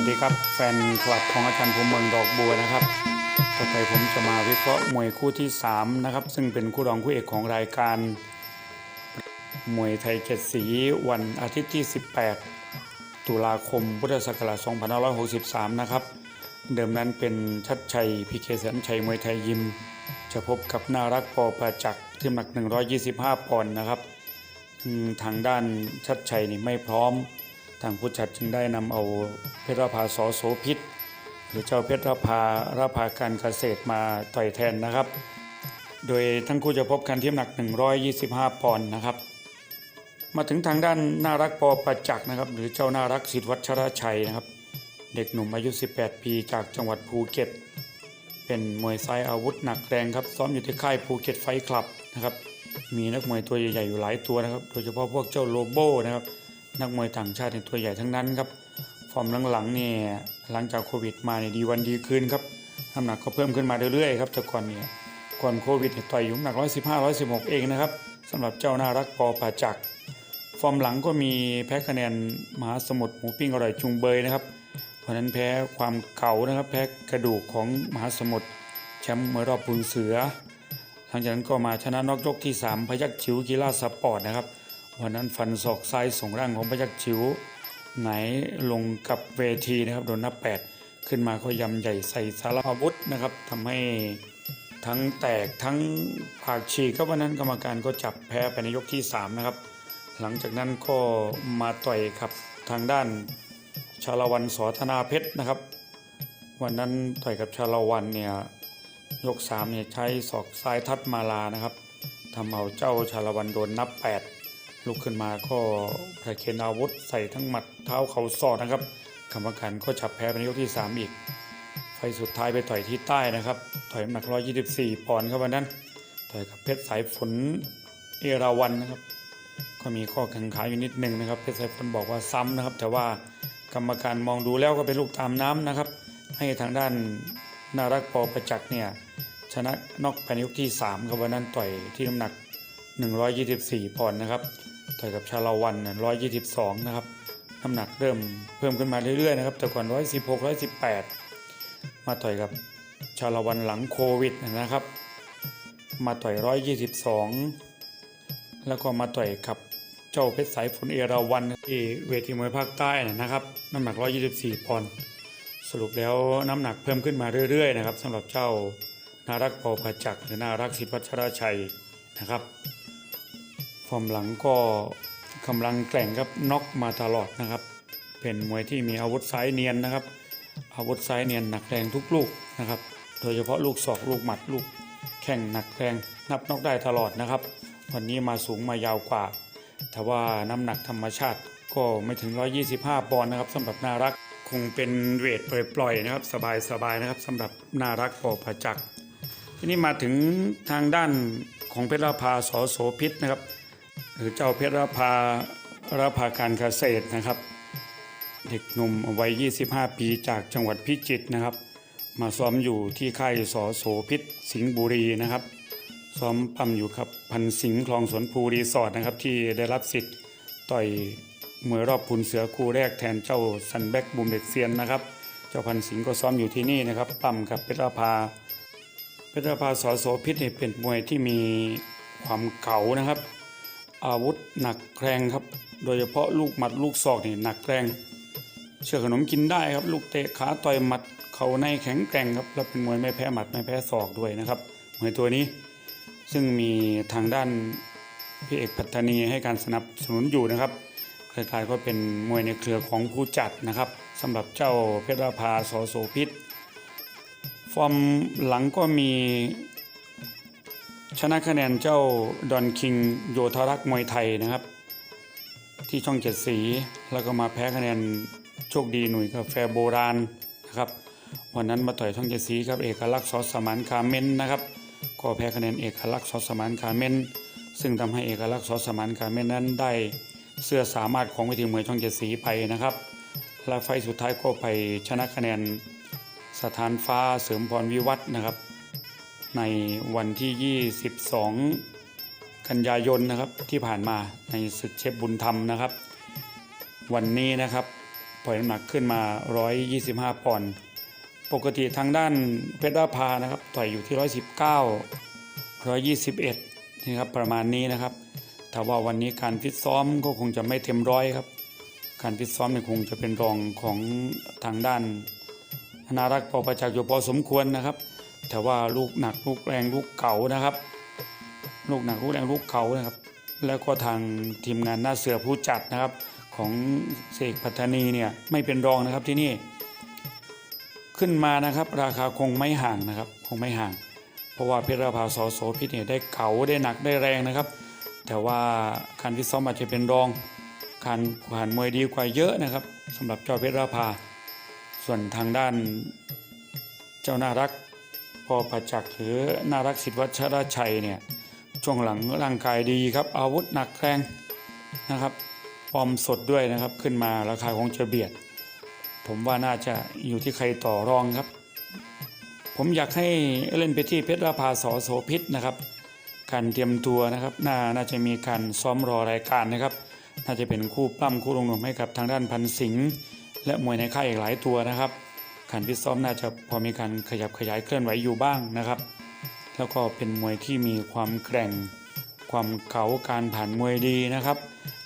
วัสดีครับ แฟนคลับของอาจารย์ภูมิเมืองดอกบัวนะครับต่อไปผมจะมาวิเคราะห์มวยคู่ที่ 3 นะครับ ซึ่งเป็นคู่รองคู่เอกของรายการ มวยไทยเจ็ดสีวันอาทิตย์ที่ 18 ตุลาคมพุทธศักราช2563 นะครับ เดิมนั้นเป็นชัดชัยพีเคแสนชัยมวยไทยยิม จะพบกับนารักปอประจักษ์ที่หนัก 125 ปอนด์นะครับ ทางด้านชัดชัยนี่ไม่พร้อม ทางผู้จัดจึงได้นำเอาเพชรภาสอโสพิษ หรือเจ้าเพชรภาราภาการเกษตรมาต่อยแทนนะครับ โดยทั้งคู่จะพบกันที่หนัก 125 ปอนด์นะครับ มาถึงทางด้านน่ารักปอประจักษ์นะครับ หรือเจ้าน่ารักสิทธิวัชรชัยนะครับ เด็กหนุ่มอายุ 18 ปีจากจังหวัดภูเก็ต เป็นมวยซ้ายอาวุธหนักแรงครับซ้อมอยู่ที่ค่ายภูเก็ตไฟคลับนะครับ มีนักมวยตัวใหญ่ๆอยู่หลายตัวนะครับ โดยเฉพาะพวกเจ้าโลโบนะครับ นักมวยต่างชาติในตัวใหญ่ทั้งนั้นครับฟอร์มหลังๆเนี่ยหลังจากโควิดมาเนี่ยดีวันดีคืนครับน้ำหนักก็เพิ่มขึ้นมาเรื่อยๆครับแต่ก่อนเนี่ยก่อนโควิดเนี่ยต่อยอยู่น้ำหนัก 115 116 เองนะครับสำหรับเจ้าน่ารักปอผาจัก ฟอร์มหลังก็มีแพ้คะแนนมหาสมุทรหมูปิ้งอร่อยจุงเบยนะครับเพราะนั้นแพ้ความเก่านะครับแพ้กระดูกของมหาสมุทรแชมป์มวยรอบปุนเสือ หลังจากนั้นก็มาชนะนอกยกที่ 3 พยักชิวกีฬาสปอร์ตนะครับ วันนั้นฟันศอกซ้ายส่งร่างของพยักชิวไหนลงกับเวทีนะครับโดนนับ8ขึ้นมาก็ยำใหญ่ใส่สารอาวุธนะครับทำให้ทั้งแตกทั้งผากฉีกครับวันนั้นกรรมการก็จับแพ้ไปในยกที่ 3 นะครับ หลังจากนั้นก็มาต่อยครับทางด้านชาละวันสอธนาเพชรนะครับ วันนั้นต่อยกับชาละวันเนี่ยยก3เนี่ยใช้ศอกซ้ายทัดมาลานะครับทำเอาเจ้าชาละวันโดนนับ 8 ลุกขึ้นมาก็ประเคนอาวุธใส่ทั้งหมัดเท้าเขาศอกนะครับกรรมการก็จับแพ้ไปในยกที่ 3 อีก ไฟสุดท้ายไปต่อยที่ใต้นะครับต่อยน้ำหนัก 124 ปอนด์ครับวันนั้นต่อยกับเพชรสายฝนเอราวันนะครับ ก็มีข้อแข่งขาอยู่นิดนึงนะครับ เพชรสายฝนบอกว่าซ้ำนะครับ แต่ว่ากรรมการมองดูแล้วก็เป็นลูกตามน้ำนะครับ ให้ทางด้านนารักปอประจักษ์เนี่ยชนะนอกภายในยกที่3ครับวันนั้นต่อยที่น้ำหนัก 124 ปอนด์นะครับ ต่อยกับชาลาวันเนี่ย122นะครับน้ำหนักเริ่มเพิ่มขึ้นมาเรื่อยๆนะครับแต่ก่อน116 118มาต่อยกับชาลาวันหลังโควิดนะครับ มาต่อย122แล้วก็มาต่อยกับเจ้าเพชรสายฝนเอราวันที่เวทีมวยภาคใต้นะครับ น้ำหนัก 124ปอนด์สรุปแล้วน้ำหนักเพิ่มขึ้นมาเรื่อยๆนะครับสำหรับเจ้านารักปอผาจักรหรือนารักสิทธิวัชรชัยนะครับ ฟอร์มหลังก็กำลังแกร่งครับน็อกมาตลอดนะครับ เป็นมวยที่มีอาวุธซ้ายเนียนนะครับ อาวุธซ้ายเนียนหนักแรงทุกลูกนะครับ โดยเฉพาะลูกศอกลูกหมัดลูกแข้งหนักแรงนับน็อกได้ตลอดนะครับ วันนี้มาสูงมายาวกว่า แต่ว่าน้ำหนักธรรมชาติก็ไม่ถึง 125 ปอนด์นะครับสำหรับนารักคงเป็นเวทปล่อยๆนะครับ สบายๆนะครับสำหรับนารักปอผาจักรทีนี้มาถึงทางด้านของเพชรราภาสโสพิษนะครับ หรือเจ้าเพชรราภาราภาการเกษตรนะครับ เด็กหนุ่มวัย 25 ปีจากจังหวัดพิจิตรนะครับ มาซ้อมอยู่ที่ค่ายสอโสพิษสิงห์บุรีนะครับ ซ้อมปั๊มอยู่ครับพันสิงห์คลองสวนภูรีสอร์ทนะครับที่ได้รับสิทธิ์ต่อยมวยรอบพุนเสือคู่แรกแทนเจ้าซันแบ็กบุมเด็กเซียนนะครับ เจ้าพันสิงห์ก็ซ้อมอยู่ที่นี่นะครับปั๊มกับเพชรราภาเพชรภาสอโสพิษเนี่ยเป็นมวยที่มีความเก่านะครับ อาวุธหนักแรงครับ โดยเฉพาะลูกหมัดลูกศอกนี่หนักแรง เชื่อขนมกินได้ครับ ลูกเตะขาต่อยหมัดเข่าในแข็งแกร่งครับแล้วเป็นมวยไม่แพ้หมัดไม่แพ้ศอกด้วยนะครับมวยตัวนี้ ซึ่งมีทางด้านพี่เอกพัฒนีให้การสนับสนุนอยู่นะครับคล้ายๆก็เป็นมวยในเครือของผู้จัดนะครับสำหรับเจ้าเพชรภาสอโสพิษ ฟอร์มหลังก็มี ชนะคะแนนเจ้าดอนคิงโยธารักมวยไทยนะครับ ที่ช่องเจ็ดสี แล้วก็มาแพ้คะแนนโชคดีหนุ่ยกาแฟโบราณนะครับวันนั้นมาต่อยช่องเจ็ดสีครับเอกลักษณ์สอสสมานคาเมนนะครับก็แพ้คะแนนเอกลักษณ์สอสสมานคาเมนซึ่งทำให้เอกลักษณ์สอสสมานคาเมนนั้นได้เสื้อสามารถของเวทีมวยช่องเจ็ดสีไปนะครับและไฟสุดท้ายก็ไปชนะคะแนนสถานฟ้าเสริมพรวิวัฒนะครับ ในวันที่ 22 กันยายนนะครับที่ผ่านมาในศึกเชฟบุญธรรมนะครับ วันนี้นะครับล่อยน้ำหนักขึ้นมา 125 ปอนด์ปกติทางด้านเพชรราพานะครับต่อยอยู่ที่ 119 121นี่ครับประมาณนี้นะครับแต่ว่าวันนี้การฟิตซ้อมก็คงจะไม่เต็มร้อยครับ การฟิตซ้อมเนี่ยคงจะเป็นรองของทางด้านธนารักษ์ปอประจักษ์อยู่พอสมควรนะครับ แต่ว่าลูกหนักลูกแรงลูกเก่านะครับ ลูกหนักลูกแรงลูกเก่านะครับ แล้วก็ทางทีมงานหน้าเสือผู้จัดนะครับ ของเสกปัตตานีเนี่ยไม่เป็นรองนะครับที่นี่ ขึ้นมานะครับ ราคาคงไม่ห่างนะครับ คงไม่ห่าง เพราะว่าเพชรราภาสอโสพิษเนี่ยได้เก่าได้หนักได้แรงนะครับ แต่ว่าการฟิตซ้อมอาจจะเป็นรองการผ่านมวยดีกว่าเยอะนะครับสำหรับเจ้าเพชรราภาส่วนทางด้านเจ้าน่ารัก พอประจักษ์หรือน่ารักสิทธิวัชรชัยเนี่ยช่วงหลังร่างกายดีครับ อาวุธหนักแรงนะครับฟอมสดด้วยนะครับขึ้นมาราคาคงจะเบียด ผมว่าน่าจะอยู่ที่ใครต่อรองครับ ผมอยากให้เล่นไปที่เพชรราภาสอโสพิษนะครับ การเตรียมตัวนะครับน่าน่าจะมีการซ้อมรอรายการนะครับ น่าจะเป็นคู่ปล้ำคู่ลงนวมให้กับทางด้านพันสิงห์และมวยในค่ายอีกหลายตัวนะครับ การฟิตซ้อมน่าจะพอมีการขยับขยายเคลื่อนไหวอยู่บ้างนะครับ แล้วก็เป็นมวยที่มีความแกร่ง ความเก๋าการผ่านมวยดีนะครับ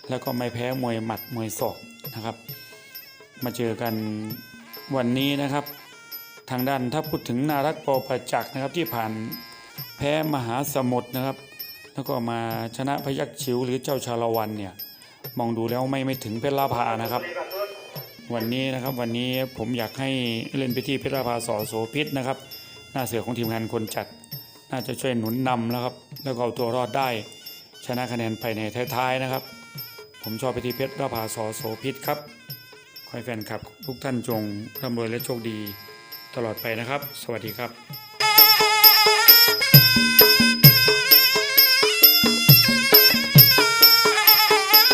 แล้วก็ไม่แพ้มวยหมัดมวยศอกนะครับ มาเจอกันวันนี้นะครับ ทางด้านถ้าพูดถึงนารักปอประจักษ์นะครับที่ผ่านแพ้มหาสมุทรนะครับ แล้วก็มาชนะพยัคฆ์ชิวหรือเจ้าชาละวันเนี่ยมองดูแล้วไม่ไม่ถึงเพชรลาภานะครับ วันนี้นะครับวันนี้ผมอยากให้เล่นไปที่เพชราภาสอโสพิษนะครับ หน้าเสือของทีมงานคนจัด น่าจะช่วยหนุนนำแล้วครับ แล้วก็เอาตัวรอดได้ ชนะคะแนนภายในท้ายๆนะครับ ผมชอบไปที่เพชรราภาสอโสพิษครับขอให้แฟนคลับ ทุกท่านจงร่ำรวยและโชคดีตลอดไปนะครับ สวัสดีครับ